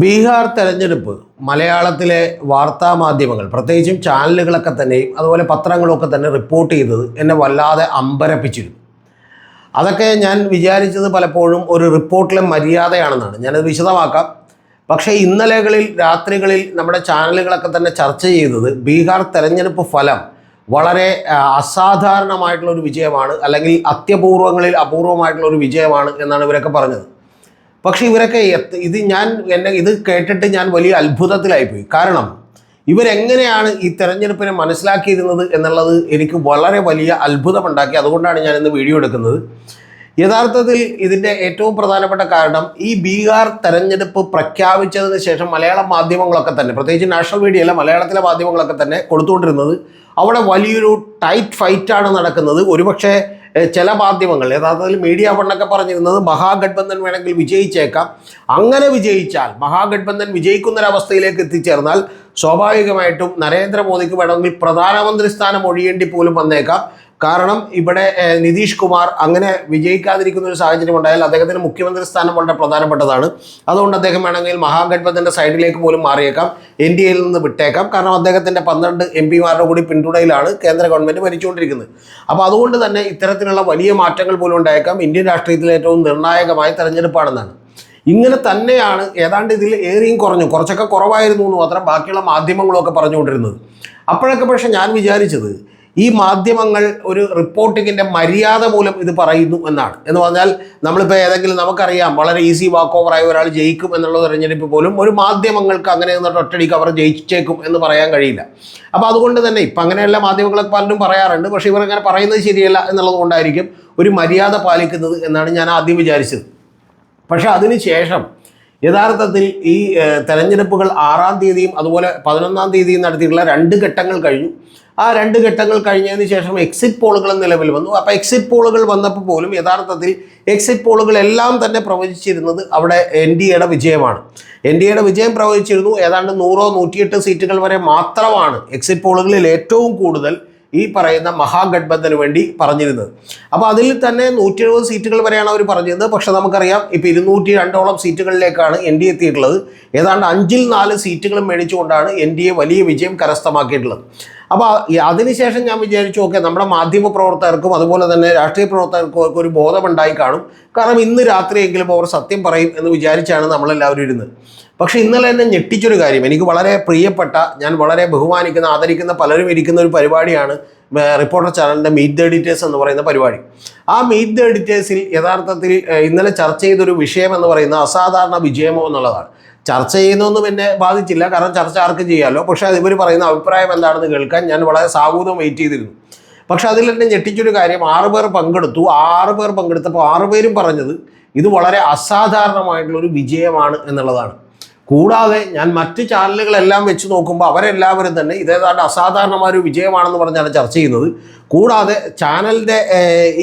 ബീഹാർ തെരഞ്ഞെടുപ്പ് മലയാളത്തിലെ വാർത്താ മാധ്യമങ്ങൾ പ്രത്യേകിച്ചും ചാനലുകളൊക്കെ തന്നെയും അതുപോലെ പത്രങ്ങളൊക്കെ തന്നെ റിപ്പോർട്ട് ചെയ്തത് എന്നെ വല്ലാതെ അമ്പരപ്പിച്ചിരുന്നു. അതൊക്കെ ഞാൻ വിചാരിച്ചത് പലപ്പോഴും ഒരു റിപ്പോർട്ടിലെ മര്യാദയാണെന്നാണ്. ഞാനത് വിശദമാക്കാം. പക്ഷേ ഇന്നലെകളിൽ രാത്രികളിൽ നമ്മുടെ ചാനലുകളൊക്കെ തന്നെ ചർച്ച ചെയ്തത് ബീഹാർ തെരഞ്ഞെടുപ്പ് ഫലം വളരെ അസാധാരണമായിട്ടുള്ള ഒരു വിജയമാണ് അല്ലെങ്കിൽ അത്യപൂർവങ്ങളിൽ അപൂർവമായിട്ടുള്ള ഒരു വിജയമാണ് എന്നാണ് ഇവരൊക്കെ പറഞ്ഞത്. പക്ഷേ ഇവരൊക്കെ ഇത് ഞാൻ എന്നെ ഇത് കേട്ടിട്ട് ഞാൻ വലിയ അത്ഭുതത്തിലായിപ്പോയി. കാരണം ഇവരെങ്ങനെയാണ് ഈ തെരഞ്ഞെടുപ്പിനെ മനസ്സിലാക്കിയിരുന്നത് എന്നുള്ളത് എനിക്ക് വളരെ വലിയ അത്ഭുതമുണ്ടാക്കി. അതുകൊണ്ടാണ് ഞാൻ ഇന്ന് വീഡിയോ എടുക്കുന്നത്. യഥാർത്ഥത്തിൽ ഇതിന്റെ ഏറ്റവും പ്രധാനപ്പെട്ട കാരണം ഈ ബീഹാർ തെരഞ്ഞെടുപ്പ് പ്രഖ്യാപിച്ചതിന് ശേഷം മലയാള മാധ്യമങ്ങളൊക്കെ തന്നെ പ്രത്യേകിച്ച് നാഷണൽ മീഡിയ അല്ല മലയാളത്തിലെ മാധ്യമങ്ങളൊക്കെ തന്നെ കൊടുത്തുകൊണ്ടിരുന്നത് അവിടെ വലിയൊരു ടൈറ്റ് ഫൈറ്റാണ് നടക്കുന്നത്. ഒരുപക്ഷെ ചില മാധ്യമങ്ങൾ യഥാർത്ഥത്തിൽ മീഡിയ വണ്ണൊക്കെ പറഞ്ഞിരുന്നത് മഹാഗഡ്ബന്ധൻ വേണമെങ്കിൽ വിജയിച്ചേക്കാം. അങ്ങനെ വിജയിച്ചാൽ മഹാഗഡ്ബന്ധൻ വിജയിക്കുന്നൊരവസ്ഥയിലേക്ക് എത്തിച്ചേർന്നാൽ സ്വാഭാവികമായിട്ടും നരേന്ദ്രമോദിക്ക് വേണമെങ്കിൽ പ്രധാനമന്ത്രി സ്ഥാനം ഒഴിയേണ്ടി പോലും വന്നേക്കാം. കാരണം ഇവിടെ നിതീഷ് കുമാർ അങ്ങനെ വിജയിക്കാതിരിക്കുന്ന ഒരു സാഹചര്യം ഉണ്ടായാൽ അദ്ദേഹത്തിന് മുഖ്യമന്ത്രി സ്ഥാനം വളരെ പ്രധാനപ്പെട്ടതാണ്. അതുകൊണ്ട് അദ്ദേഹം വേണമെങ്കിൽ മഹാഗഡ്ബന്ധന്റെ സൈഡിലേക്ക് പോലും മാറിയേക്കാം എൻ ഡി എയിൽ നിന്ന് വിട്ടേക്കാം. കാരണം അദ്ദേഹത്തിന്റെ പന്ത്രണ്ട് എം പിമാരുടെ കൂടി പിന്തുണയിലാണ് കേന്ദ്ര ഗവൺമെന്റ് ഭരിച്ചുകൊണ്ടിരിക്കുന്നത്. അപ്പോൾ അതുകൊണ്ട് തന്നെ ഇത്തരത്തിലുള്ള വലിയ മാറ്റങ്ങൾ പോലും ഉണ്ടായേക്കാം. ഇന്ത്യൻ രാഷ്ട്രീയത്തിലെ ഏറ്റവും നിർണായകമായ തെരഞ്ഞെടുപ്പാണെന്നാണ്. ഇങ്ങനെ തന്നെയാണ് ഏതാണ്ട് ഇതിൽ ഏറിയും കുറഞ്ഞു. കുറച്ചൊക്കെ കുറവായിരുന്നു എന്ന് മാത്രം ബാക്കിയുള്ള മാധ്യമങ്ങളൊക്കെ പറഞ്ഞുകൊണ്ടിരുന്നത്. അപ്പോഴൊക്കെ പക്ഷേ ഞാൻ വിചാരിച്ചത് ഈ മാധ്യമങ്ങൾ ഒരു റിപ്പോർട്ടിങ്ങിന്റെ മര്യാദ മൂലം ഇത് പറയുന്നു എന്നാണ്. എന്ന് പറഞ്ഞാൽ നമ്മളിപ്പോൾ ഏതെങ്കിലും നമുക്കറിയാം വളരെ ഈസി വാക്ക് ഓവറായി ഒരാൾ ജയിക്കും എന്നുള്ള തെരഞ്ഞെടുപ്പ് പോലും ഒരു മാധ്യമങ്ങൾക്ക് അങ്ങനെ നിന്നിട്ട് ഒറ്റടിക്ക് അവർ ജയിച്ചേക്കും എന്ന് പറയാൻ കഴിയില്ല. അപ്പോൾ അതുകൊണ്ട് തന്നെ ഇപ്പം അങ്ങനെയുള്ള മാധ്യമങ്ങളൊക്കെ പലരും പറയാറുണ്ട്. പക്ഷേ ഇവർ അങ്ങനെ പറയുന്നത് ശരിയല്ല എന്നുള്ളത് കൊണ്ടായിരിക്കും ഒരു മര്യാദ പാലിക്കുന്നത് എന്നാണ് ഞാൻ ആദ്യം വിചാരിച്ചത്. പക്ഷേ അതിന് ശേഷം യഥാർത്ഥത്തിൽ ഈ തെരഞ്ഞെടുപ്പുകൾ ആറാം തീയതിയും അതുപോലെ പതിനൊന്നാം തീയതിയും നടത്തിയിട്ടുള്ള രണ്ട് ഘട്ടങ്ങൾ കഴിഞ്ഞു. ആ രണ്ട് ഘട്ടങ്ങൾ കഴിഞ്ഞതിന് ശേഷം എക്സിറ്റ് പോളുകൾ നിലവിൽ വന്നു. അപ്പോൾ എക്സിറ്റ് പോളുകൾ വന്നപ്പോൾ പോലും യഥാർത്ഥത്തിൽ എക്സിറ്റ് പോളുകൾ എല്ലാം തന്നെ പ്രവചിച്ചിരുന്നത് അവിടെ എൻ ഡി എയുടെ വിജയമാണ്. എൻ ഡി എയുടെ വിജയം പ്രവചിച്ചിരുന്നു. ഏതാണ്ട് നൂറോ നൂറ്റിയെട്ട് സീറ്റുകൾ വരെ മാത്രമാണ് എക്സിറ്റ് പോളുകളിൽ ഏറ്റവും കൂടുതൽ ഈ പറയുന്ന മഹാഗഡ്ബന്ധന് വേണ്ടി പറഞ്ഞിരുന്നത്. അപ്പോൾ അതിൽ തന്നെ നൂറ്റി എഴുപത് സീറ്റുകൾ വരെയാണ് അവർ പറഞ്ഞിരുന്നത്. പക്ഷേ നമുക്കറിയാം ഇപ്പോൾ ഇരുന്നൂറ്റി രണ്ടോളം സീറ്റുകളിലേക്കാണ് എൻ ഡി എത്തിയിട്ടുള്ളത്. ഏതാണ്ട് അഞ്ചിൽ നാല് സീറ്റുകളും മേടിച്ചുകൊണ്ടാണ് എൻ ഡി എ വലിയ വിജയം കരസ്ഥമാക്കിയിട്ടുള്ളത്. അപ്പോൾ അതിനുശേഷം ഞാൻ വിചാരിച്ചു ഓക്കെ നമ്മുടെ മാധ്യമ പ്രവർത്തകർക്കും അതുപോലെ തന്നെ രാഷ്ട്രീയ പ്രവർത്തകർക്കും ഒരു ബോധമുണ്ടായി കാണും. കാരണം ഇന്ന് രാത്രിയെങ്കിലും അവർ സത്യം പറയും എന്ന് വിചാരിച്ചാണ് നമ്മളെല്ലാവരും ഇരുന്നത് പക്ഷേ ഇന്നലെ എന്നെ ഞെട്ടിച്ചൊരു കാര്യം. എനിക്ക് വളരെ പ്രിയപ്പെട്ട ഞാൻ വളരെ ബഹുമാനിക്കുന്ന ആദരിക്കുന്ന പലരും ഇരിക്കുന്ന ഒരു പരിപാടിയാണ് റിപ്പോർട്ടർ ചാനലിന്റെ മീറ്റ് ദ എഡിറ്റേഴ്സ് എന്ന് പറയുന്ന പരിപാടി. ആ മീറ്റ് ദ എഡിറ്റേഴ്സിൽ യഥാർത്ഥത്തിൽ ഇന്നലെ ചർച്ച ചെയ്തൊരു വിഷയം എന്ന് പറയുന്നത് അസാധാരണ വിജയമോ എന്നുള്ളതാണ്. ചർച്ച ചെയ്യുന്നൊന്നും എന്നെ ബാധിച്ചില്ല. കാരണം ചർച്ച ആർക്കും ചെയ്യാമല്ലോ പക്ഷേ ഇവർ പറയുന്ന അഭിപ്രായം എന്താണെന്ന് കേൾക്കാൻ ഞാൻ വളരെ സാഹൂതം വെയിറ്റ് ചെയ്തിരുന്നു. പക്ഷെ അതിൽ എന്നെ ഞെട്ടിച്ചൊരു കാര്യം ആറ് പേർ പങ്കെടുത്തു. ആറുപേർ ആറ് പേർ പങ്കെടുത്തപ്പോൾ ആറ് പേരും പറഞ്ഞത് ഇത് വളരെ അസാധാരണമായിട്ടുള്ള ഒരു വിജയമാണ് എന്നുള്ളതാണ്. കൂടാതെ ഞാൻ മറ്റ് ചാനലുകളെല്ലാം വെച്ച് നോക്കുമ്പോൾ അവരെല്ലാവരും തന്നെ ഇതേതാണ്ട് അസാധാരണമായ ഒരു വിജയമാണെന്ന് പറഞ്ഞാണ് ചർച്ച ചെയ്യുന്നത്. കൂടാതെ ചാനലിന്റെ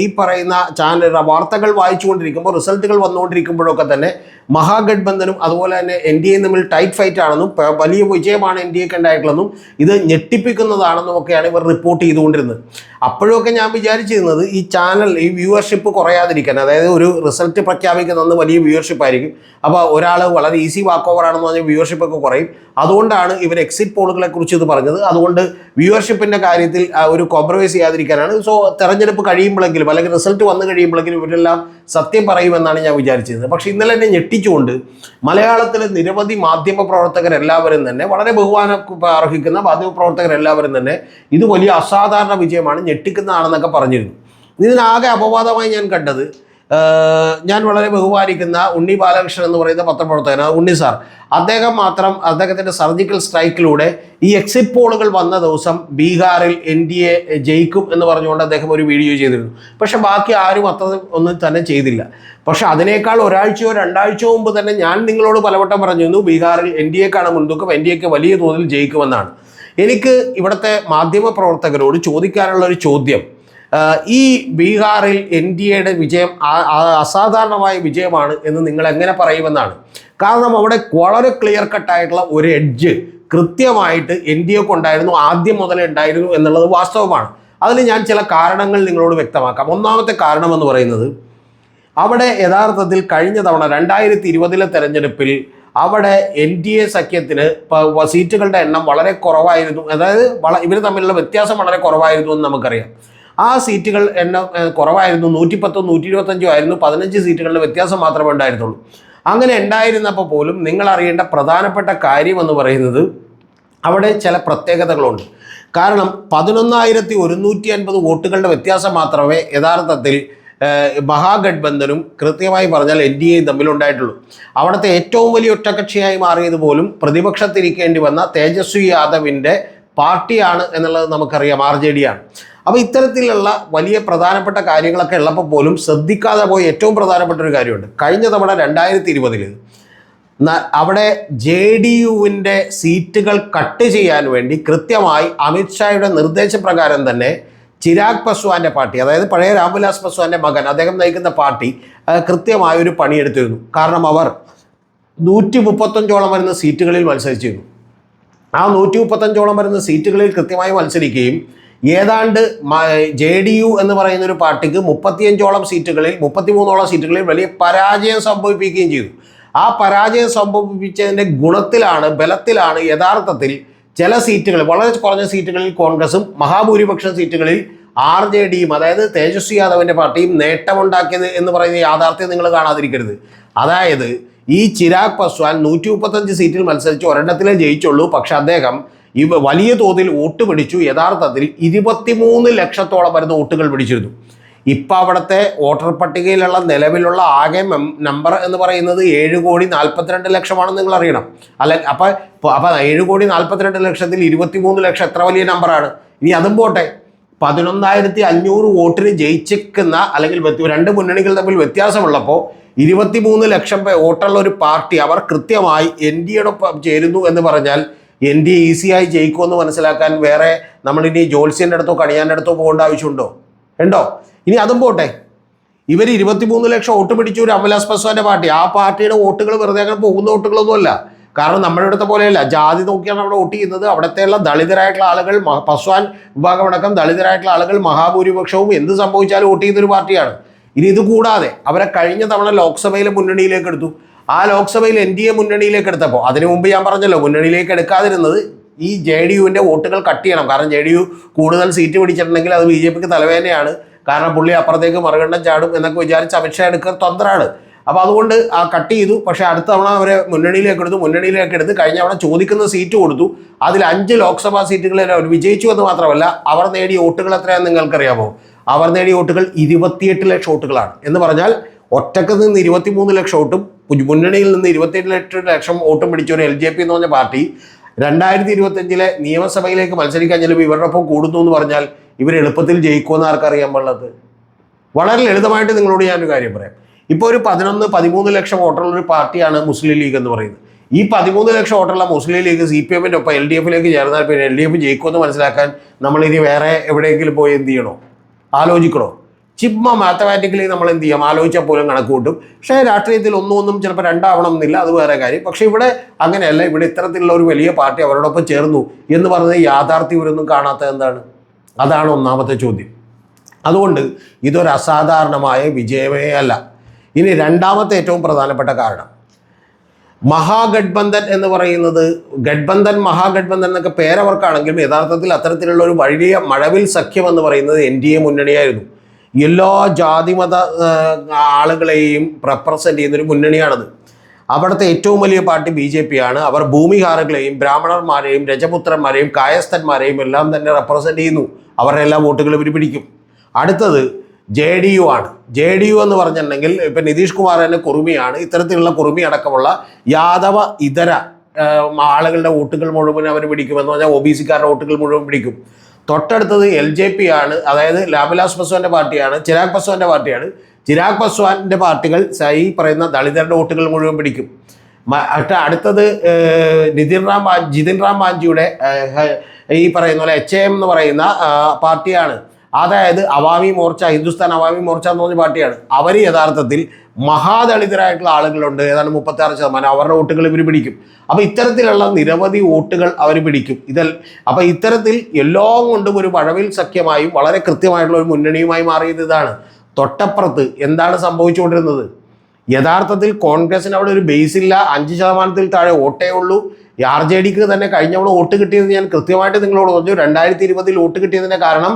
ഈ പറയുന്ന ചാനൽ വാർത്തകൾ വായിച്ചുകൊണ്ടിരിക്കുമ്പോൾ റിസൾട്ടുകൾ വന്നുകൊണ്ടിരിക്കുമ്പോഴൊക്കെ തന്നെ മഹാഗഡ്ബന്ധനും അതുപോലെ തന്നെ എൻ ഡി എയും തമ്മിൽ ടൈറ്റ് ഫൈറ്റ് ആണെന്നും വലിയ വിജയമാണ് എൻ ഡി എക്ക് ഉണ്ടായിട്ടുള്ളതെന്നും ഇത് ഞെട്ടിപ്പിക്കുന്നതാണെന്നും ഒക്കെയാണ് ഇവർ റിപ്പോർട്ട് ചെയ്തുകൊണ്ടിരുന്നത്. അപ്പോഴൊക്കെ ഞാൻ വിചാരിച്ചിരുന്നത് ഈ ചാനൽ ഈ വ്യൂവർഷിപ്പ് കുറയാതിരിക്കാൻ അതായത് ഒരു റിസൾട്ട് പ്രഖ്യാപിക്കുന്നതെന്ന് വലിയ വ്യൂവർഷിപ്പ് ആയിരിക്കും. അപ്പോൾ ഒരാൾ വളരെ ഈസി വാക്ക് ഓവർ ആണെന്ന് പറഞ്ഞാൽ വ്യൂവർഷിപ്പ് ഒക്കെ കുറയും. അതുകൊണ്ടാണ് ഇവർ എക്സിറ്റ് പോളുകളെ കുറിച്ച് ഇത് പറഞ്ഞത്. അതുകൊണ്ട് വ്യൂവർഷിപ്പിന്റെ കാര്യത്തിൽ ഒരു കോംപ്രമൈസ് ചെയ്യാതിരിക്കാനാണ്. സോ തെരഞ്ഞെടുപ്പ് കഴിയുമ്പോഴെങ്കിലും അല്ലെങ്കിൽ റിസൾട്ട് വന്നു കഴിയുമ്പോഴെങ്കിലും ഇവരെല്ലാം സത്യം പറയുമെന്നാണ് ഞാൻ വിചാരിച്ചിരുന്നത്. പക്ഷേ ഇന്നലെ എന്നെ ഞെട്ടിച്ചുകൊണ്ട് മലയാളത്തിലെ നിരവധി മാധ്യമ പ്രവർത്തകരെല്ലാവരും തന്നെ വളരെ ബഹുമാനം അർഹിക്കുന്ന മാധ്യമ പ്രവർത്തകരെല്ലാവരും തന്നെ ഇത് വലിയ അസാധാരണ വിജയമാണ് ഞെട്ടിക്കുന്നതാണെന്നൊക്കെ പറഞ്ഞിരുന്നു. ഇതിനാകെ അപവാദമായി ഞാൻ കണ്ടത് ഞാൻ വളരെ ബഹുമാനിക്കുന്ന ഉണ്ണി ബാലകൃഷ്ണൻ എന്ന് പറയുന്ന പത്രപ്രവർത്തകൻ ഉണ്ണി സാർ. അദ്ദേഹം മാത്രം അദ്ദേഹത്തിന്റെ സർജിക്കൽ സ്ട്രൈക്കിലൂടെ ഈ എക്സിറ്റ് പോളുകൾ വന്ന ദിവസം ബീഹാറിൽ എൻ ഡി എ ജയിക്കും എന്ന് പറഞ്ഞുകൊണ്ട് അദ്ദേഹം ഒരു വീഡിയോ ചെയ്തിരുന്നു. പക്ഷെ ബാക്കി ആരും അത്ര ഒന്നും തന്നെ ചെയ്തില്ല. പക്ഷെ അതിനേക്കാൾ ഒരാഴ്ചയോ രണ്ടാഴ്ചയോ മുമ്പ് തന്നെ ഞാൻ നിങ്ങളോട് പലവട്ടം പറഞ്ഞിരുന്നു ബീഹാറിൽ എൻ ഡി എക്കാണ് മുൻതൂക്കം എൻ ഡി എക്ക് വലിയ തോതിൽ ജയിക്കുമെന്നാണ്. എനിക്ക് ഇവിടുത്തെ മാധ്യമ പ്രവർത്തകരോട് ചോദിക്കാനുള്ള ഒരു ചോദ്യം. ഈ ബീഹാറിൽ എൻ ഡി എയുടെ വിജയം അസാധാരണമായ വിജയമാണ് എന്ന് നിങ്ങൾ എങ്ങനെ പറയുമെന്നാണ്. കാരണം അവിടെ വളരെ ക്ലിയർ കട്ടായിട്ടുള്ള ഒരു എഡ്ജ് കൃത്യമായിട്ട് എൻ ഡി എക്ക് ഉണ്ടായിരുന്നു ആദ്യം മുതലേ ഉണ്ടായിരുന്നു എന്നുള്ളത് വാസ്തവമാണ്. അതിൽ ഞാൻ ചില കാരണങ്ങൾ നിങ്ങളോട് വ്യക്തമാക്കാം. ഒന്നാമത്തെ കാരണം എന്ന് പറയുന്നത് അവിടെ യഥാർത്ഥത്തിൽ കഴിഞ്ഞ തവണ രണ്ടായിരത്തി ഇരുപതിലെ തെരഞ്ഞെടുപ്പിൽ അവിടെ എൻ ഡി എ സഖ്യത്തിന് സീറ്റുകളുടെ എണ്ണം വളരെ കുറവായിരുന്നു. അതായത് ഇവർ തമ്മിലുള്ള വ്യത്യാസം വളരെ കുറവായിരുന്നു എന്ന് നമുക്കറിയാം. ആ സീറ്റുകൾ എണ്ണം കുറവായിരുന്നു. നൂറ്റിപ്പത്തോ നൂറ്റി ഇരുപത്തഞ്ചോ ആയിരുന്നു. പതിനഞ്ച് സീറ്റുകളുടെ വ്യത്യാസം മാത്രമേ ഉണ്ടായിരുന്നുള്ളൂ. അങ്ങനെ ഉണ്ടായിരുന്നപ്പോൾ പോലും നിങ്ങൾ അറിയേണ്ട പ്രധാനപ്പെട്ട കാര്യം എന്ന് പറയുന്നത് അവിടെ ചില പ്രത്യേകതകളുണ്ട്. കാരണം പതിനൊന്നായിരത്തി ഒരുന്നൂറ്റി അൻപത് വോട്ടുകളുടെ വ്യത്യാസം മാത്രമേ യഥാർത്ഥത്തിൽ മഹാഗഡ്ബന്ധനും കൃത്യമായി പറഞ്ഞാൽ എൻ ഡി എയും തമ്മിലുണ്ടായിട്ടുള്ളൂ അവിടുത്തെ ഏറ്റവും വലിയ ഒറ്റകക്ഷിയായി മാറിയത് പോലും പ്രതിപക്ഷത്തിരിക്കേണ്ടി വന്ന തേജസ്വി യാദവിന്റെ പാർട്ടിയാണ് എന്നുള്ളത് നമുക്കറിയാം ആർ ജെ ഡി ആണ്. അപ്പോൾ ഇത്തരത്തിലുള്ള വലിയ പ്രധാനപ്പെട്ട കാര്യങ്ങളൊക്കെ ഉള്ളപ്പോൾ പോലും ശ്രദ്ധിക്കാതെ പോയ ഏറ്റവും പ്രധാനപ്പെട്ട ഒരു കാര്യമുണ്ട്. കഴിഞ്ഞ തവണ രണ്ടായിരത്തി ഇരുപതിൽ അവിടെ ജെ ഡി യുവിന്റെ സീറ്റുകൾ കട്ട് ചെയ്യാൻ വേണ്ടി കൃത്യമായി അമിത്ഷായുടെ നിർദ്ദേശപ്രകാരം തന്നെ ചിരാഗ് പസ്വാന്റെ പാർട്ടി അതായത് പഴയ രാംവിലാസ് പസ്വാന്റെ മകൻ അദ്ദേഹം നയിക്കുന്ന പാർട്ടി കൃത്യമായ ഒരു പണിയെടുത്തിരുന്നു. കാരണം അവർ നൂറ്റി മുപ്പത്തഞ്ചോളം വരുന്ന സീറ്റുകളിൽ മത്സരിച്ചിരുന്നു. ആ നൂറ്റി മുപ്പത്തഞ്ചോളം വരുന്ന സീറ്റുകളിൽ കൃത്യമായി മത്സരിക്കുകയും ഏതാണ്ട് ജെ ഡി യു എന്ന് പറയുന്ന ഒരു പാർട്ടിക്ക് മുപ്പത്തിയഞ്ചോളം സീറ്റുകളിൽ മുപ്പത്തിമൂന്നോളം സീറ്റുകളിൽ വലിയ പരാജയം സംഭവിപ്പിക്കുകയും ചെയ്തു. ആ പരാജയം സംഭവിപ്പിച്ചതിന്റെ ഗുണത്തിലാണ് ബലത്തിലാണ് യഥാർത്ഥത്തിൽ ചില സീറ്റുകൾ വളരെ കുറഞ്ഞ സീറ്റുകളിൽ കോൺഗ്രസും മഹാഭൂരിപക്ഷം സീറ്റുകളിൽ ആർ ജെ ഡിയും അതായത് തേജസ്വി യാദവിന്റെ പാർട്ടിയും നേട്ടമുണ്ടാക്കിയത് എന്ന് പറയുന്ന യാഥാർത്ഥ്യം നിങ്ങൾ കാണാതിരിക്കരുത്. അതായത് ഈ ചിരാഗ് പസ്വാൻ നൂറ്റി മുപ്പത്തഞ്ച് സീറ്റിൽ മത്സരിച്ച് ഒരെണ്ണത്തിലേ ജയിച്ചുള്ളൂ. പക്ഷെ അദ്ദേഹം ഈ വലിയ തോതിൽ വോട്ട് പിടിച്ചു. യഥാർത്ഥത്തിൽ ഇരുപത്തിമൂന്ന് ലക്ഷത്തോളം വരുന്ന വോട്ടുകൾ പിടിച്ചിരുന്നു. ഇപ്പം അവിടുത്തെ വോട്ടർ പട്ടികയിലുള്ള നിലവിലുള്ള ആകെ മെം- നമ്പർ എന്ന് പറയുന്നത് ഏഴ് കോടി നാൽപ്പത്തിരണ്ട് ലക്ഷമാണെന്ന് നിങ്ങൾ അറിയണം. അല്ല അപ്പം അപ്പം ഏഴ് കോടി നാൽപ്പത്തിരണ്ട് ലക്ഷത്തിൽ ഇരുപത്തിമൂന്ന് ലക്ഷം എത്ര വലിയ നമ്പറാണ്? ഇനി അതും പോട്ടെ. പതിനൊന്നായിരത്തി അഞ്ഞൂറ് വോട്ടിന് ജയിച്ചിരിക്കുന്ന അല്ലെങ്കിൽ രണ്ട് മുന്നണികൾ തമ്മിൽ വ്യത്യാസമുള്ളപ്പോൾ ഇരുപത്തിമൂന്ന് ലക്ഷം വോട്ടുള്ള ഒരു പാർട്ടി അവർ കൃത്യമായി എൻ ഡി എടൊപ്പം ചേരുന്നു എന്ന് പറഞ്ഞാൽ എൻ ഡി ഈസിയായി ജയിക്കുമെന്ന് മനസ്സിലാക്കാൻ വേറെ നമ്മളിനി ജോത്സ്യന്റെ അടുത്തോ കണിയാന്റെ അടുത്തോ പോകേണ്ട ആവശ്യമുണ്ടോ? ഉണ്ടോ? ഇനി അതും പോട്ടെ. ഇവർ ഇരുപത്തിമൂന്ന് ലക്ഷം വോട്ട് പിടിച്ചു ഒരു അമലാസ് പാർട്ടി. ആ പാർട്ടിയുടെ വോട്ടുകൾ വെറുതെ അങ്ങനെ പോകുന്ന വോട്ടുകളൊന്നുമല്ല. കാരണം നമ്മുടെ അടുത്ത പോലെയല്ല. ജാതി നോക്കിയാണ് അവിടെ വോട്ട് ചെയ്യുന്നത്. അവിടത്തെയുള്ള ദളിതരായിട്ടുള്ള ആളുകൾ പസ്വാൻ വിഭാഗമടക്കം ദളിതരായിട്ടുള്ള ആളുകൾ മഹാഭൂരിപക്ഷവും എന്ത് സംഭവിച്ചാലും വോട്ട് ചെയ്യുന്ന ഒരു പാർട്ടിയാണ്. ഇനി ഇത് കൂടാതെ അവരെ കഴിഞ്ഞ തവണ ലോക്സഭയിലെ മുന്നണിയിലേക്ക് എടുത്തു. ആ ലോക്സഭയിൽ എൻ ഡി എ മുന്നണിയിലേക്ക് എടുത്തപ്പോൾ അതിനു മുമ്പ് ഞാൻ പറഞ്ഞല്ലോ മുന്നണിയിലേക്ക് എടുക്കാതിരുന്നത് ഈ ജെ ഡി യുവിന്റെ വോട്ടുകൾ കട്ട് ചെയ്യണം. കാരണം ജെ ഡി യു കൂടുതൽ സീറ്റ് പിടിച്ചിട്ടുണ്ടെങ്കിൽ അത് ബി ജെ പിക്ക് തലവേദനയാണ്. കാരണം പുള്ളി അപ്പുറത്തേക്ക് മറുകണ്ഠം ചാടും എന്നൊക്കെ വിചാരിച്ച് അമിത്ഷാ എടുക്കുന്ന തന്ത്രമാണ്. അപ്പോൾ അതുകൊണ്ട് ആ കട്ട് ചെയ്തു. പക്ഷേ അടുത്ത തവണ അവരെ മുന്നണിയിലേക്ക് എടുത്തു. മുന്നണിയിലേക്ക് എടുത്ത് കഴിഞ്ഞ തവണ ചോദിക്കുന്ന സീറ്റ് കൊടുത്തു. അതിൽ അഞ്ച് ലോക്സഭാ സീറ്റുകളിൽ അവർ വിജയിച്ചു എന്ന് മാത്രമല്ല അവർ നേടിയ വോട്ടുകൾ എത്രയാണെന്ന് നിങ്ങൾക്കറിയാമോ? അവർ നേടിയ വോട്ടുകൾ ഇരുപത്തിയെട്ട് ലക്ഷം വോട്ടുകളാണ്. എന്ന് പറഞ്ഞാൽ ഒറ്റയ്ക്ക് നിന്ന് ഇരുപത്തിമൂന്ന് ലക്ഷം വോട്ടും മുന്നണിയിൽ നിന്ന് ഇരുപത്തിയെട്ട് ലക്ഷം ലക്ഷം വോട്ടും പിടിച്ച ഒരു എൽ ജെ പി എന്ന് പറഞ്ഞ പാർട്ടി രണ്ടായിരത്തി ഇരുപത്തഞ്ചിലെ നിയമസഭയിലേക്ക് മത്സരിക്കാൻ ചിലപ്പോൾ ഇവരുടെ ഒപ്പം കൂടുന്നു എന്ന് പറഞ്ഞാൽ ഇവർ എളുപ്പത്തിൽ ജയിക്കുമെന്ന് ആർക്കറിയാൻ പാടുള്ളത് വളരെ ലളിതമായിട്ട് നിങ്ങളോട് ഞാനൊരു കാര്യം പറയാം. ഇപ്പോൾ ഒരു പതിനൊന്ന് പതിമൂന്ന് ലക്ഷം വോട്ടുള്ള ഒരു പാർട്ടിയാണ് മുസ്ലിം ലീഗ് എന്ന് പറയുന്നത്. ഈ പതിമൂന്ന് ലക്ഷം വോട്ടുള്ള മുസ്ലിം ലീഗ് സി പി എമ്മിന്റെ ഒപ്പം എൽ ഡി എഫിലേക്ക് ചേർന്നാൽ പിന്നെ എൽ ഡി എഫ് ജയിക്കുമെന്ന് മനസ്സിലാക്കാൻ നമ്മൾ ഇനി വേറെ എവിടെയെങ്കിലും പോയി എന്ത് ചെയ്യണോ? ആലോചിക്കണോ? ചിമ്മ മാത്തമാറ്റിക്കലി നമ്മൾ എന്ത് ചെയ്യാം? ആലോചിച്ചാൽ പോലും കണക്ക് കൂട്ടും. പക്ഷേ രാഷ്ട്രീയത്തിൽ ഒന്നും ഒന്നും ചിലപ്പോൾ രണ്ടാവണം എന്നില്ല അത് വേറെ കാര്യം. പക്ഷേ ഇവിടെ അങ്ങനെയല്ല ഇവിടെ ഇത്തരത്തിലുള്ള ഒരു വലിയ പാർട്ടി അവരോടൊപ്പം ചേർന്നു എന്ന് പറഞ്ഞത് യാഥാർത്ഥ്യം ഇവരൊന്നും കാണാത്ത എന്താണ്? അതാണ് ഒന്നാമത്തെ ചോദ്യം. അതുകൊണ്ട് ഇതൊരു അസാധാരണമായ വിജയമേ അല്ല. ഇനി രണ്ടാമത്തെ ഏറ്റവും പ്രധാനപ്പെട്ട കാരണം. മഹാഗഡ്ബന്ധൻ എന്ന് പറയുന്നത് ഗഡ്ബന്ധൻ മഹാഗഡ്ബന്ധൻ എന്നൊക്കെ പേരവർക്കാണെങ്കിലും യഥാർത്ഥത്തിൽ അത്തരത്തിലുള്ള ഒരു വലിയ മഴവിൽ സഖ്യം എന്ന് പറയുന്നത് എൻ ഡി എ മുന്നണിയായിരുന്നു. എല്ലാ ജാതിമത മത ആളുകളെയും റെപ്രസെന്റ് ചെയ്യുന്നൊരു മുന്നണിയാണത്. അവിടുത്തെ ഏറ്റവും വലിയ പാർട്ടി ബി ജെ പി ആണ് അവർ ഭൂമിഹാരകളെയും ബ്രാഹ്മണന്മാരെയും രജപുത്രന്മാരെയും കായസ്ഥന്മാരെയും എല്ലാം തന്നെ റെപ്രസെന്റ് ചെയ്യുന്നു. അവരുടെ എല്ലാ വോട്ടുകളും ഇവർ പിടിക്കും. അടുത്തത് ജെ ഡി യു ആണ്. ജെ ഡി യു എന്ന് പറഞ്ഞിട്ടുണ്ടെങ്കിൽ ഇപ്പം നിതീഷ് കുമാർ തന്നെ കുറുമിയാണ്. ഇത്തരത്തിലുള്ള കുറുമി അടക്കമുള്ള യാദവ ഇതര ആളുകളുടെ വോട്ടുകൾ മുഴുവൻ അവർ പിടിക്കുമെന്ന് പറഞ്ഞാൽ ഒ ബി സിക്കാരുടെ വോട്ടുകൾ മുഴുവൻ പിടിക്കും. തൊട്ടടുത്തത് എൽ ജെ പി ആണ്. അതായത് രാംവിലാസ് പസ്വാന്റെ പാർട്ടിയാണ് ചിരാഗ് പസ്വാന്റെ പാർട്ടിയാണ്. ചിരാഗ് പസ്വാന്റെ പാർട്ടികൾ ഈ പറയുന്ന ദളിതരുടെ വോട്ടുകൾ മുഴുവൻ പിടിക്കും. അടുത്തത് നിതിൻ റാം ജിതിൻ റാം മാഞ്ചിയുടെ ഈ പറയുന്ന പോലെ എച്ച് എം എന്ന് പറയുന്ന പാർട്ടിയാണ്. അതായത് അവാമി മോർച്ച ഹിന്ദുസ്ഥാൻ അവാമി മോർച്ച എന്ന് പറഞ്ഞ പാർട്ടിയാണ്. അവർ യഥാർത്ഥത്തിൽ മഹാദളിതരായിട്ടുള്ള ആളുകളുണ്ട്. ഏതാണ്ട് മുപ്പത്തി ആറ് ശതമാനം? അവരുടെ വോട്ടുകൾ ഇവർ പിടിക്കും. അപ്പോൾ ഇത്തരത്തിലുള്ള നിരവധി വോട്ടുകൾ അവർ പിടിക്കും. ഇതൽ അപ്പോൾ ഇത്തരത്തിൽ എല്ലാം കൊണ്ടും ഒരു മഴവിൽ സഖ്യമായും വളരെ കൃത്യമായിട്ടുള്ള ഒരു മുന്നണിയുമായി മാറിയത് ഇതാണ്. തൊട്ടപ്പുറത്ത് എന്താണ് സംഭവിച്ചുകൊണ്ടിരുന്നത്? യഥാർത്ഥത്തിൽ കോൺഗ്രസിന് അവിടെ ഒരു ബേസ് ഇല്ല. അഞ്ച് ശതമാനത്തിൽ താഴെ വോട്ടേ ഉള്ളൂ. ആർ ജെ ഡിക്ക് തന്നെ കഴിഞ്ഞവണ വോട്ട് കിട്ടിയത് ഞാൻ കൃത്യമായിട്ട് നിങ്ങളോട് പറഞ്ഞു. രണ്ടായിരത്തി ഇരുപതിൽ വോട്ട് കിട്ടിയതിന്റെ കാരണം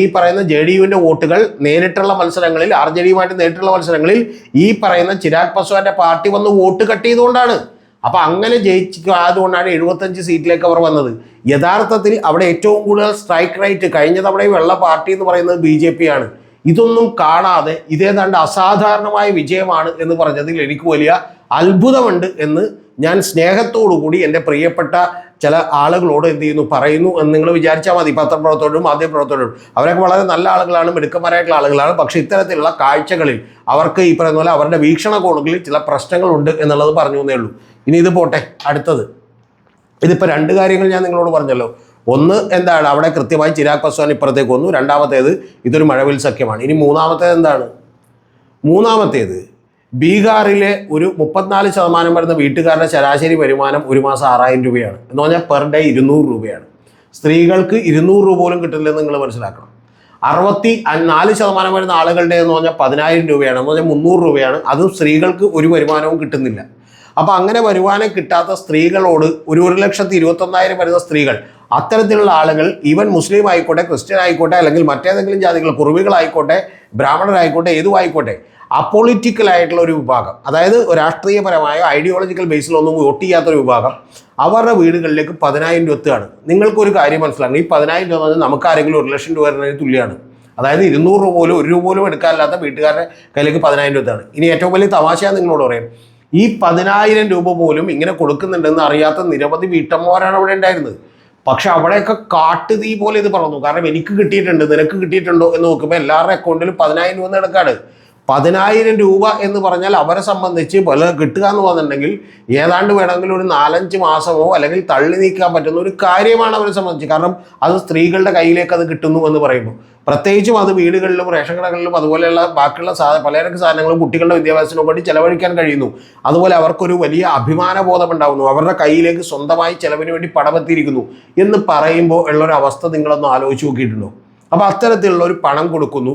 ഈ പറയുന്ന ജെ ഡി യുവിന്റെ വോട്ടുകൾ നേരിട്ടുള്ള മത്സരങ്ങളിൽ ആർ ജെ ഡിയുമായിട്ട് നേരിട്ടുള്ള മത്സരങ്ങളിൽ ഈ പറയുന്ന ചിരാഗ് പസ്വാന്റെ പാർട്ടി വന്ന് വോട്ട് കട്ട് ചെയ്തുകൊണ്ടാണ്. അപ്പൊ അങ്ങനെ ജയിച്ചു ആയതുകൊണ്ടാണ് എഴുപത്തഞ്ച് സീറ്റിലേക്ക് അവർ വന്നത്. യഥാർത്ഥത്തിൽ അവിടെ ഏറ്റവും കൂടുതൽ സ്ട്രൈക്ക് റേറ്റ് കഴിഞ്ഞ തവണ വെള്ള പാർട്ടി എന്ന് പറയുന്നത് ബി ജെ പി ആണ്. ഇതൊന്നും കാണാതെ ഇതേതാണ്ട് അസാധാരണമായ വിജയമാണ് എന്ന് പറഞ്ഞതിൽ എനിക്ക് വലിയ അത്ഭുതമുണ്ട് എന്ന് ഞാൻ സ്നേഹത്തോടു കൂടി എന്റെ പ്രിയപ്പെട്ട ചില ആളുകളോട് എന്ത് ചെയ്യുന്നു പറയുന്നു എന്ന് നിങ്ങൾ വിചാരിച്ചാൽ മതി. പത്രപ്രവർത്തകരും മാധ്യമപ്രവർത്തകരും അവരൊക്കെ വളരെ നല്ല ആളുകളാണ് മിടുക്കന്മാരായിട്ടുള്ള ആളുകളാണ്. പക്ഷേ ഇത്തരത്തിലുള്ള കാഴ്ചകളിൽ അവർക്ക് ഈ പറയുന്ന പോലെ അവരുടെ വീക്ഷണകോണുകളിൽ ചില പ്രശ്നങ്ങളുണ്ട് എന്നുള്ളത് പറഞ്ഞു എന്നേ ഉള്ളൂ. ഇനി ഇത് പോട്ടെ അടുത്തത്. ഇതിപ്പോൾ രണ്ട് കാര്യങ്ങൾ ഞാൻ നിങ്ങളോട് പറഞ്ഞല്ലോ. ഒന്ന് എന്താണ്? അവിടെ കൃത്യമായി ചിരാഗ് പസ്വാൻ ഇപ്പുറത്തേക്ക് വന്നു. രണ്ടാമത്തേത് ഇതൊരു മഴവിൽ സഖ്യമാണ്. ഇനി മൂന്നാമത്തേത് എന്താണ്? മൂന്നാമത്തേത് ബീഹാറിലെ ഒരു മുപ്പത്തിനാല് ശതമാനം വരുന്ന വീട്ടുകാരുടെ ശരാശരി വരുമാനം ഒരു മാസം ആറായിരം രൂപയാണ്. എന്ന് പറഞ്ഞാൽ പെർ ഡേ ഇരുന്നൂറ് രൂപയാണ്. സ്ത്രീകൾക്ക് ഇരുന്നൂറ് രൂപ പോലും കിട്ടില്ലെന്ന് നിങ്ങൾ മനസ്സിലാക്കണം. അറുപത്തി നാല് ശതമാനം വരുന്ന ആളുകളുടെ എന്ന് പറഞ്ഞാൽ പതിനായിരം രൂപയാണ്. എന്ന് പറഞ്ഞാൽ മുന്നൂറ് രൂപയാണ്. അതും സ്ത്രീകൾക്ക് ഒരു വരുമാനവും കിട്ടുന്നില്ല. അപ്പോൾ അങ്ങനെ വരുമാനം കിട്ടാത്ത സ്ത്രീകളോട് ഒരു ഒരു ലക്ഷത്തി ഇരുപത്തൊന്നായിരം വരുന്ന സ്ത്രീകൾ അത്തരത്തിലുള്ള ആളുകൾ ഈവൻ മുസ്ലിം ആയിക്കോട്ടെ ക്രിസ്ത്യൻ ആയിക്കോട്ടെ അല്ലെങ്കിൽ മറ്റേതെങ്കിലും ജാതികൾ കുറുവികളായിക്കോട്ടെ ബ്രാഹ്മണരായിക്കോട്ടെ ഏതും ആയിക്കോട്ടെ അപൊളിറ്റിക്കൽ ആയിട്ടുള്ള ഒരു വിഭാഗം അതായത് രാഷ്ട്രീയപരമായ ഐഡിയോളജിക്കൽ ബേസിലൊന്നും വോട്ട് ചെയ്യാത്ത ഒരു വിഭാഗം അവരുടെ വീടുകളിലേക്ക് പതിനായിരം രൂപ എത്തുകയാണ്. നിങ്ങൾക്കൊരു കാര്യം മനസ്സിലാക്കണം ഈ പതിനായിരം രൂപ എന്ന് പറഞ്ഞാൽ നമുക്ക് ആരെങ്കിലും ഒരു ലക്ഷം രൂപ വരുന്നതിന് തുല്യമാണ്. അതായത് ഇരുന്നൂറ് രൂപ പോലും ഒരു രൂപ പോലും എടുക്കാനില്ലാത്ത വീട്ടുകാരുടെ കയ്യിലേക്ക് പതിനായിരം രൂപ ഇനി ഏറ്റവും വലിയ തമാശയാണ് നിങ്ങളോട് പറയാം ഈ പതിനായിരം രൂപ പോലും ഇങ്ങനെ കൊടുക്കുന്നുണ്ടെന്ന് അറിയാത്ത നിരവധി വീട്ടമ്മമാരാണ് അവിടെ ഉണ്ടായിരുന്നത്. പക്ഷെ അവിടെയൊക്കെ കാട്ടുതീ പോലെ ഇത് പറഞ്ഞു കാരണം എനിക്ക് കിട്ടിയിട്ടുണ്ട് നിനക്ക് കിട്ടിയിട്ടുണ്ടോ എന്ന് നോക്കുമ്പോൾ എല്ലാവരുടെ അക്കൗണ്ടിലും പതിനായിരം രൂപ എടുക്കാണ് പതിനായിരം രൂപ എന്ന് പറഞ്ഞാൽ അവരെ സംബന്ധിച്ച് പല കിട്ടുക എന്ന് പറഞ്ഞിട്ടുണ്ടെങ്കിൽ ഏതാണ്ട് വേണമെങ്കിൽ ഒരു നാലഞ്ച് മാസമോ അല്ലെങ്കിൽ തള്ളി നീക്കാൻ പറ്റുന്ന ഒരു കാര്യമാണ് അവരെ സംബന്ധിച്ച്. കാരണം അത് സ്ത്രീകളുടെ കയ്യിലേക്ക് അത് കിട്ടുന്നു എന്ന് പറയുമ്പോൾ പ്രത്യേകിച്ചും അത് വീടുകളിലും റേഷൻ കടകളിലും അതുപോലെയുള്ള ബാക്കിയുള്ള സാധന പലചരക്ക് സാധനങ്ങളും കുട്ടികളുടെ വിദ്യാഭ്യാസത്തിനും വേണ്ടി ചെലവഴിക്കാൻ കഴിയുന്നു. അതുപോലെ അവർക്കൊരു വലിയ അഭിമാന ബോധം ഉണ്ടാകുന്നു അവരുടെ കയ്യിലേക്ക് സ്വന്തമായി ചെലവിന് വേണ്ടി പടമെത്തിയിരിക്കുന്നു എന്ന് പറയുമ്പോൾ ഉള്ളൊരു അവസ്ഥ നിങ്ങളൊന്ന് ആലോചിച്ച് നോക്കിയിട്ടുണ്ടോ? അപ്പോൾ അത്തരത്തിലുള്ള ഒരു പണം കൊടുക്കുന്നു.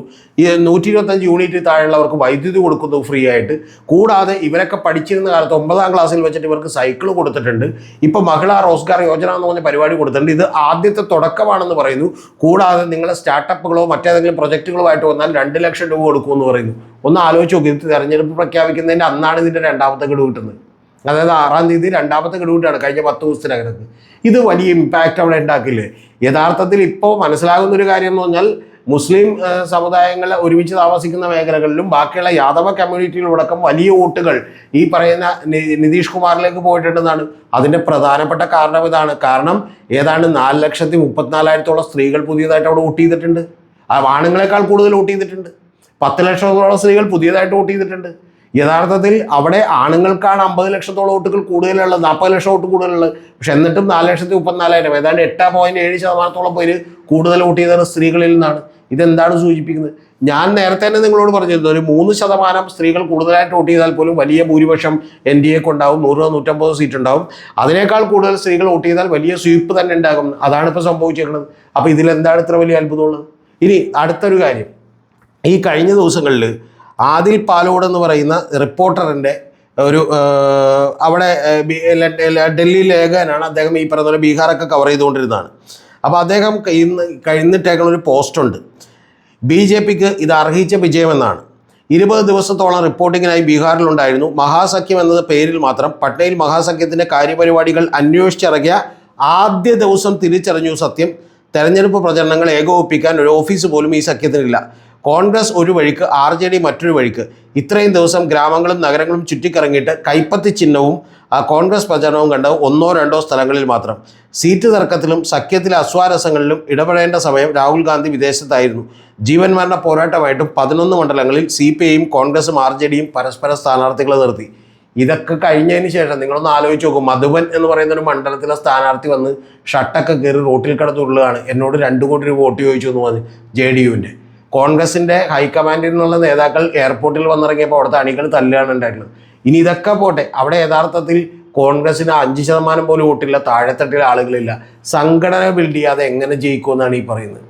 നൂറ്റി ഇരുപത്തഞ്ച് യൂണിറ്റ് താഴെയുള്ളവർക്ക് വൈദ്യുതി കൊടുക്കുന്നു ഫ്രീ ആയിട്ട്. കൂടാതെ ഇവരൊക്കെ പഠിച്ചിരുന്ന കാലത്ത് ഒമ്പതാം ക്ലാസ്സിൽ വെച്ചിട്ട് ഇവർക്ക് സൈക്കിൾ കൊടുത്തിട്ടുണ്ട്. ഇപ്പോൾ മഹിളാ റോസ്ഗാർ യോജന എന്ന് പറഞ്ഞ പരിപാടി കൊടുത്തിട്ടുണ്ട്. ഇത് ആദ്യത്തെ തുടക്കമാണെന്ന് പറയുന്നു. കൂടാതെ നിങ്ങളെ സ്റ്റാർട്ടപ്പുകളോ മറ്റേതെങ്കിലും പ്രൊജക്റ്റുകളോ ആയിട്ട് വന്നാൽ രണ്ട് ലക്ഷം രൂപ കൊടുക്കുമെന്ന് പറയുന്നു. ഒന്ന് ആലോചിച്ച് നോക്കി. ഇത് തെരഞ്ഞെടുപ്പ് പ്രഖ്യാപിക്കുന്നതിന്റെ അന്നാണ് ഇതിന്റെ രണ്ടാമത്തെ ഗഡു കിട്ടുന്നത്. അതായത് ആറാം തീയതി രണ്ടാമത്തെ ഗഡുവിട്ടാണ് കഴിഞ്ഞ പത്ത് ദിവസത്തിനകത്ത്. ഇത് വലിയ ഇമ്പാക്റ്റ് അവിടെ ഉണ്ടാക്കില്ലേ? യഥാർത്ഥത്തിൽ ഇപ്പോൾ മനസ്സിലാകുന്ന ഒരു കാര്യം എന്ന് പറഞ്ഞാൽ മുസ്ലിം സമുദായങ്ങൾ ഒരുമിച്ച് താമസിക്കുന്ന മേഖലകളിലും ബാക്കിയുള്ള യാദവ കമ്മ്യൂണിറ്റികളോടക്കം വലിയ വോട്ടുകൾ ഈ പറയുന്ന നിതീഷ് കുമാറിലേക്ക് പോയിട്ടുണ്ടെന്നാണ്. അതിന്റെ പ്രധാനപ്പെട്ട കാരണം ഇതാണ്. കാരണം ഏതാണ്ട് നാല് ലക്ഷത്തി മുപ്പത്തിനാലായിരത്തോളം സ്ത്രീകൾ പുതിയതായിട്ട് അവിടെ വോട്ട് ചെയ്തിട്ടുണ്ട്. ആ ആണുങ്ങളെക്കാൾ കൂടുതൽ വോട്ട് ചെയ്തിട്ടുണ്ട്. പത്ത് ലക്ഷത്തോളം സ്ത്രീകൾ പുതിയതായിട്ട് വോട്ട് ചെയ്തിട്ടുണ്ട്. യഥാർത്ഥത്തിൽ അവിടെ ആണുങ്ങൾക്കാണ് അമ്പത് ലക്ഷത്തോളം വോട്ടുകൾ കൂടുതലുള്ളത് നാൽപ്പത് ലക്ഷം വോട്ട് കൂടുതലുള്ളത്. പക്ഷെ എന്നിട്ടും നാല് ലക്ഷത്തി മുപ്പത്തിനാലായിരം. ഏതാണ്ട് എട്ട് പോയിന്റ് ഏഴ് ശതമാനത്തോളം പേര് കൂടുതൽ വോട്ട് ചെയ്തത് സ്ത്രീകളിൽ നിന്നാണ്. ഇതെന്താണ് സൂചിപ്പിക്കുന്നത്? ഞാൻ നേരത്തെ തന്നെ നിങ്ങളോട് പറഞ്ഞിരുന്നു ഒരു മൂന്ന് ശതമാനം സ്ത്രീകൾ കൂടുതലായിട്ട് വോട്ട് ചെയ്താൽ പോലും വലിയ ഭൂരിപക്ഷം എൻ ഡി എക്ക് ഉണ്ടാവും നൂറ് നൂറ്റമ്പത് സീറ്റ് ഉണ്ടാവും. അതിനേക്കാൾ കൂടുതൽ സ്ത്രീകൾ വോട്ട് ചെയ്താൽ വലിയ സ്വീപ്പ് തന്നെ ഉണ്ടാകും. അതാണ് ഇപ്പോൾ സംഭവിച്ചേക്കുന്നത് അപ്പോൾ ഇതിലെന്താണ് ഇത്ര വലിയ അത്ഭുതമുള്ളത്? ഇനി അടുത്തൊരു കാര്യം. ഈ കഴിഞ്ഞ ദിവസങ്ങളിൽ ആദിൽ പാലോട് എന്ന് പറയുന്ന റിപ്പോർട്ടറിന്റെ ഒരു അവിടെ ഡൽഹി ലേഖകനാണ് അദ്ദേഹം ഈ പറയുന്ന ബീഹാറൊക്കെ കവർ ചെയ്തുകൊണ്ടിരുന്നതാണ്. അപ്പോൾ അദ്ദേഹം ഇന്ന് കഴിഞ്ഞിട്ടേക്കുന്ന ഒരു പോസ്റ്റുണ്ട് ബി ജെ പിക്ക് ഇത് അർഹിച്ച വിജയമെന്നാണ്. ഇരുപത് ദിവസത്തോളം റിപ്പോർട്ടിങ്ങിനായി ബീഹാറിലുണ്ടായിരുന്നു. മഹാസഖ്യം എന്നത് പേരിൽ മാത്രം. പട്നയിൽ മഹാസഖ്യത്തിന്റെ കാര്യപരിപാടികൾ അന്വേഷിച്ചിറങ്ങിയ ആദ്യ ദിവസം തിരിച്ചറിഞ്ഞു സത്യം. തെരഞ്ഞെടുപ്പ് പ്രചരണങ്ങൾ ഏകോപിപ്പിക്കാൻ ഒരു ഓഫീസ് പോലും ഈ സഖ്യത്തിനില്ല. കോൺഗ്രസ് ഒരു വഴിക്ക് ആർ ജെ ഡി മറ്റൊരു വഴിക്ക്. ഇത്രയും ദിവസം ഗ്രാമങ്ങളും നഗരങ്ങളും ചുറ്റിക്കറങ്ങിയിട്ട് കൈപ്പത്തി ചിഹ്നവും കോൺഗ്രസ് പ്രചരണവും കണ്ട ഒന്നോ രണ്ടോ സ്ഥലങ്ങളിൽ മാത്രം. സീറ്റ് തർക്കത്തിലും സഖ്യത്തിലെ അസ്വാരസങ്ങളിലും ഇടപെടേണ്ട സമയം രാഹുൽ ഗാന്ധി വിദേശത്തായിരുന്നു. ജീവൻ മരണ പോരാട്ടമായിട്ടും പതിനൊന്ന് മണ്ഡലങ്ങളിൽ സി പി ഐയും കോൺഗ്രസും ആർ ജെ ഡിയും പരസ്പര സ്ഥാനാർത്ഥികളെ നിർത്തി. ഇതൊക്കെ കഴിഞ്ഞതിന് ശേഷം നിങ്ങളൊന്ന് ആലോചിച്ച് നോക്കും. മധുവൻ എന്ന് പറയുന്ന ഒരു മണ്ഡലത്തിലെ സ്ഥാനാർത്ഥി വന്ന് ഷട്ടൊക്കെ കയറി റോട്ടിൽ കിടന്നുള്ളതാണ് എന്നോട് രണ്ട് കോടി രൂപ വോട്ട് ചോദിച്ചു എന്ന് പറഞ്ഞ് ജെ ഡി യുവിന്റെ. കോൺഗ്രസിന്റെ ഹൈക്കമാൻഡിൽ നിന്നുള്ള നേതാക്കൾ എയർപോർട്ടിൽ വന്നിറങ്ങിയപ്പോൾ അവിടുത്തെ അണികൾ തല്ലുകയാണ് ഉണ്ടായിട്ടുള്ളത് ഇനി ഇതൊക്കെ പോട്ടെ അവിടെ യഥാർത്ഥത്തിൽ കോൺഗ്രസിന് അഞ്ച് ശതമാനം പോലും വോട്ടില്ല താഴെത്തട്ടിലെ ആളുകളില്ല. സംഘടന ബിൽഡ് ചെയ്യാതെ എങ്ങനെ ജയിക്കുമെന്നാണ് ഈ പറയുന്നത്.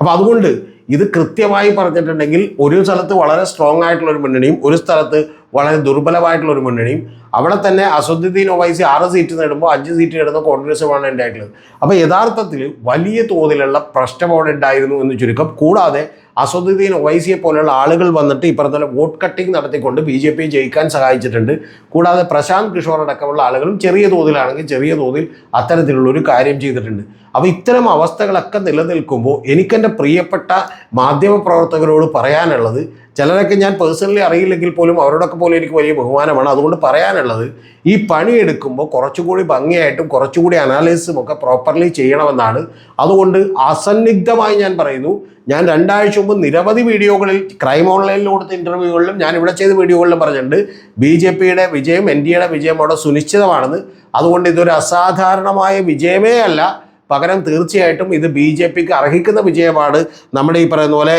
അപ്പോൾ അതുകൊണ്ട് ഇത് കൃത്യമായി പറഞ്ഞിട്ടുണ്ടെങ്കിൽ ഒരു സ്ഥലത്ത് വളരെ സ്ട്രോങ് ആയിട്ടുള്ള ഒരു മുന്നണിയും ഒരു സ്ഥലത്ത് വളരെ ദുർബലമായിട്ടുള്ള ഒരു മുന്നണിയും അവിടെ തന്നെ അസദുദ്ദീൻ ഒവൈസി ആറ് സീറ്റ് നേടുമ്പോൾ അഞ്ച് സീറ്റ് നേടുന്ന കോൺഗ്രസുമാണ് ഉണ്ടായിട്ടുള്ളത് അപ്പോൾ യഥാർത്ഥത്തിൽ വലിയ തോതിലുള്ള പ്രശ്നം അവിടെ ഉണ്ടായിരുന്നു എന്ന് ചുരുക്കം. കൂടാതെ അസദുദ്ദീൻ ഒവൈസിയെ പോലെയുള്ള ആളുകൾ വന്നിട്ട് ഇപ്പുറത്തുള്ള വോട്ട് കട്ടിംഗ് നടത്തിക്കൊണ്ട് ബി ജെ പി ജയിക്കാൻ സഹായിച്ചിട്ടുണ്ട്. കൂടാതെ പ്രശാന്ത് കിഷോർ അടക്കമുള്ള ആളുകളും ചെറിയ തോതിലാണെങ്കിൽ ചെറിയ തോതിൽ അത്തരത്തിലുള്ള ഒരു കാര്യം ചെയ്തിട്ടുണ്ട്. അപ്പോൾ ഇത്തരം അവസ്ഥകളൊക്കെ നിലനിൽക്കുമ്പോൾ എനിക്കെന്റെ പ്രിയപ്പെട്ട മാധ്യമപ്രവർത്തകരോട് പറയാനുള്ളത് ചിലരൊക്കെ ഞാൻ പേഴ്സണലി അറിയില്ലെങ്കിൽ പോലും അവരോടൊക്കെ പോലും എനിക്ക് വലിയ ബഹുമാനമാണ്. അതുകൊണ്ട് പറയാനുള്ളത് ഈ പണിയെടുക്കുമ്പോൾ കുറച്ചുകൂടി ഭംഗിയായിട്ടും കുറച്ചുകൂടി അനാലിസിസും ഒക്കെ പ്രോപ്പർലി ചെയ്യണമെന്നാണ്. അതുകൊണ്ട് അസന്നിഗ്ധമായി ഞാൻ പറയുന്നു ഞാൻ രണ്ടാഴ്ച മുമ്പ് നിരവധി വീഡിയോകളിൽ ക്രൈം ഓൺലൈനിൽ കൊടുത്ത ഇന്റർവ്യൂകളിലും ഞാൻ ഇവിടെ ചെയ്ത വീഡിയോകളിലും പറഞ്ഞിട്ടുണ്ട് ബി ജെ പിയുടെ വിജയം എൻ ഡി എയുടെ വിജയം അവിടെ സുനിശ്ചിതമാണെന്ന്. അതുകൊണ്ട് ഇതൊരു അസാധാരണമായ വിജയമേ അല്ല. പകരം തീർച്ചയായിട്ടും ഇത് ബി ജെ പിക്ക് അർഹിക്കുന്ന വിജയമാണ് നമ്മുടെ ഈ പറയുന്ന പോലെ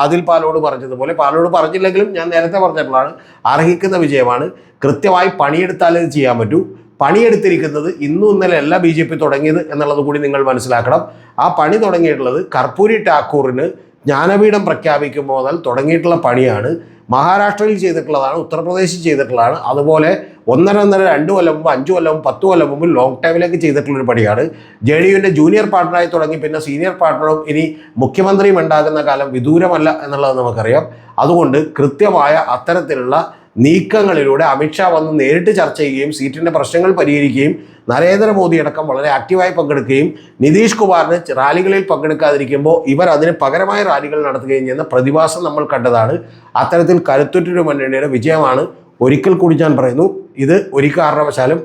ആദിൽ പാലോട് പറഞ്ഞതുപോലെ. പാലോട് പറഞ്ഞില്ലെങ്കിലും ഞാൻ നേരത്തെ പറഞ്ഞിട്ടുള്ളതാണ് അർഹിക്കുന്ന വിജയമാണ്. കൃത്യമായി പണിയെടുത്താലേ ഇത് ചെയ്യാൻ പറ്റൂ. പണിയെടുത്തിരിക്കുന്നത് ഇന്നും ഇന്നലെ അല്ല ബി ജെ പി തുടങ്ങിയത് എന്നുള്ളത് കൂടി നിങ്ങൾ മനസ്സിലാക്കണം. ആ പണി തുടങ്ങിയിട്ടുള്ളത് കർപ്പൂരി ടാക്കൂറിന് ജ്ഞാനപീഠം പ്രഖ്യാപിക്കുമ്പോൾ മുതൽ തുടങ്ങിയിട്ടുള്ള പണിയാണ്. മഹാരാഷ്ട്രയിൽ ചെയ്തിട്ടുള്ളതാണ് ഉത്തർപ്രദേശിൽ ചെയ്തിട്ടുള്ളതാണ്. അതുപോലെ ഒന്നര ഒന്നര രണ്ട് കൊല്ലം മുമ്പ് അഞ്ച് കൊല്ലം മുമ്പ് പത്ത് കൊല്ലം മുമ്പ് ലോങ് ടൈമിലേക്ക് ചെയ്തിട്ടുള്ളൊരു പണിയാണ്. ജെ ഡി യുവിന്റെ ജൂനിയർ പാർട്ണറായി തുടങ്ങി പിന്നെ സീനിയർ പാർട്ണറും ഇനി മുഖ്യമന്ത്രിയും ഉണ്ടാകുന്ന കാലം വിദൂരമല്ല എന്നുള്ളത് നമുക്കറിയാം. അതുകൊണ്ട് കൃത്യമായ അത്തരത്തിലുള്ള നീക്കങ്ങളിലൂടെ അമിത്ഷാ വന്ന് നേരിട്ട് ചർച്ച ചെയ്യുകയും സീറ്റിന്റെ പ്രശ്നങ്ങൾ പരിഹരിക്കുകയും നരേന്ദ്രമോദി അടക്കം വളരെ ആക്റ്റീവായി പങ്കെടുക്കുകയും നിതീഷ് കുമാറിന് റാലികളിൽ പങ്കെടുക്കാതിരിക്കുമ്പോൾ ഇവർ അതിന് പകരമായ റാലികൾ നടത്തുകയും ചെയ്യുന്ന പ്രതിഭാസം നമ്മൾ കണ്ടതാണ്. അത്തരത്തിൽ കരുത്തുറ്റൊരു മുന്നണിയുടെ വിജയമാണ് ഒരിക്കൽ കൂടി ഞാൻ പറയുന്നു. ഇത് ഒരു കാരണവശാലും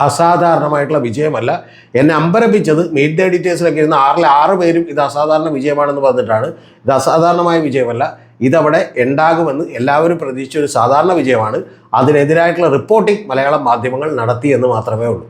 അസാധാരണമായിട്ടുള്ള വിജയമല്ല. എന്നെ അമ്പരപ്പിച്ചത് മീറ്റ് ദ എഡിറ്റേഴ്സിലൊക്കെ ഇരുന്ന ആറിലെ ആറ് പേരും ഇത് അസാധാരണ വിജയമാണെന്ന് പറഞ്ഞിട്ടാണ്. ഇത് അസാധാരണമായ വിജയമല്ല. ഇതവിടെ ഉണ്ടാകുമെന്ന് എല്ലാവരും പ്രതീക്ഷിച്ച ഒരു സാധാരണ വിജയമാണ്. അതിനെതിരായിട്ടുള്ള റിപ്പോർട്ടിംഗ് മലയാളം മാധ്യമങ്ങൾ നടത്തി എന്ന് മാത്രമേ ഉള്ളൂ.